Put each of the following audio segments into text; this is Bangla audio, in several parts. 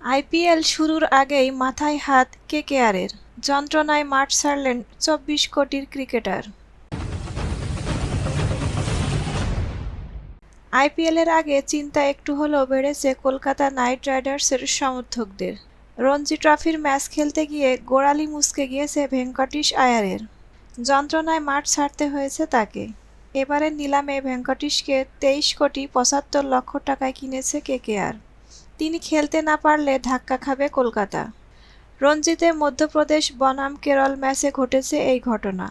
আইপিএল শুরুর আগেই মাথায় হাত কেকেআরের, যন্ত্রণায় মাঠ ছাড়লেন চব্বিশ কোটির ক্রিকেটার। আইপিএলের আগে চিন্তা একটু হলেও বেড়েছে কলকাতা নাইট রাইডার্সের সমর্থকদের। রঞ্জি ট্রফির ম্যাচ খেলতে গিয়ে গোড়ালি মুচকে গিয়েছে ভেঙ্কটেশ আয়ারের। যন্ত্রণায় মাঠ ছাড়তে হয়েছে তাকে। এবারের নিলামে ভেঙ্কটেশকে তেইশ কোটি পঁচাত্তর লক্ষ টাকায় কিনেছে কেকেআর। তিনি খেলতে না পারলে ধাক্কা খাবে কলকাতা। রঞ্জিতে মধ্যপ্রদেশ বনাম কেরল ম্যাচে ঘটেছে এই ঘটনা।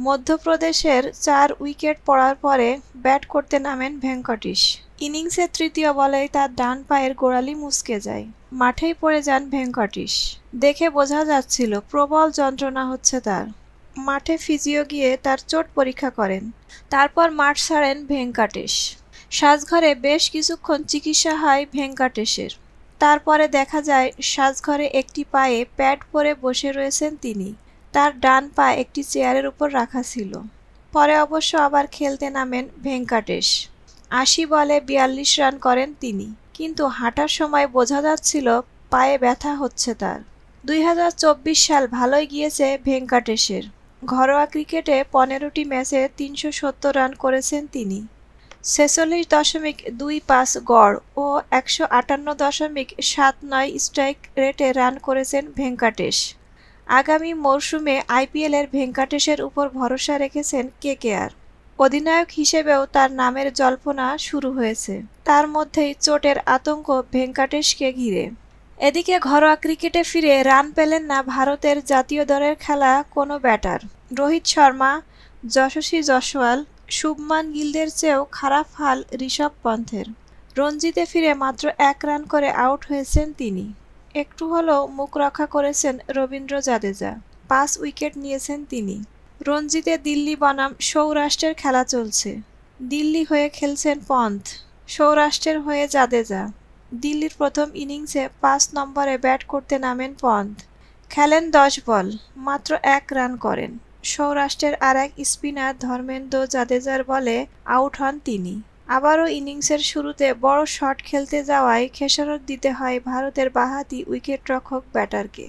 মধ্যপ্রদেশের চার উইকেট পড়ার পরে ব্যাট করতে নামেন ভেঙ্কটেশ। ইনিংসের তৃতীয় বলেই তার ডান পায়ের গোড়ালি মুচকে যায়। মাঠেই পড়ে যান ভেঙ্কটেশ। দেখে বোঝা যাচ্ছিল, প্রবল যন্ত্রণা হচ্ছে তার। মাঠে ফিজিও গিয়ে তার চোট পরীক্ষা করেন। তারপর মাঠ ছাড়েন ভেঙ্কটেশ। সাজঘরে বেশ কিছুক্ষণ চিকিৎসা হয় ভেঙ্কটেশের। তারপরে দেখা যায়, সাজঘরে একটি পায়ে প্যাড পরে বসে রয়েছেন তিনি। তার ডান পা একটি চেয়ারের উপর রাখা ছিল। পরে অবশ্য আবার খেলতে নামেন ভেঙ্কটেশ। আশি বলে বিয়াল্লিশ রান করেন তিনি। কিন্তু হাঁটার সময় বোঝা যাচ্ছিল পায়ে ব্যথা হচ্ছে তার। দুই হাজার চব্বিশ সাল ভালোই গিয়েছে ভেঙ্কটেশের। ঘরোয়া ক্রিকেটে পনেরোটি ম্যাচে তিনশো সত্তর রান করেছেন তিনি। ছেচল্লিশ দশমিক দুই পাঁচ গড় ও একশো আটান্ন দশমিক সাত নয় স্ট্রাইক রেটে রান করেছেন ভেঙ্কাটেশ। আগামী মরশুমে আইপিএলের ভেঙ্কাটেশের উপর ভরসা রেখেছেন কেকেআর। অধিনায়ক হিসেবেও তার নামের জল্পনা শুরু হয়েছে। তার মধ্যেই চোটের আতঙ্ক ভেঙ্কাটেশকে ঘিরে। এদিকে ঘরোয়া ক্রিকেটে ফিরে রান পেলেন না ভারতের জাতীয় দলের খেলা কোনো ব্যাটার। রোহিত শর্মা, যশস্বী জয়সওয়াল শুভমান গিলদের চেয়েও খারাপ হাল ঋষভ পন্থের। রঞ্জিতে ফিরে মাত্র এক রান করে আউট হয়েছেন তিনি। একটু হলেও মুখ রক্ষা করেছেন রবীন্দ্র জাদেজা। পাঁচ উইকেট নিয়েছেন তিনি। রঞ্জিতে দিল্লি বনাম সৌরাষ্ট্রের খেলা চলছে। দিল্লি হয়ে খেলছেন পন্থ, সৌরাষ্ট্রের হয়ে জাদেজা। দিল্লির প্রথম ইনিংসে পাঁচ নম্বরে ব্যাট করতে নামেন পন্থ। খেলেন দশ বল, মাত্র এক রান করেন। সৌরাষ্ট্রের আর এক স্পিনার ধর্মেন্দ্র জাদেজার বলে আউট হন তিনি। আবারও ইনিংসের শুরুতে বড় শট খেলতে যাওয়ায় খেসারত দিতে হয় ভারতের বাহাতি উইকেটরক্ষক ব্যাটারকে।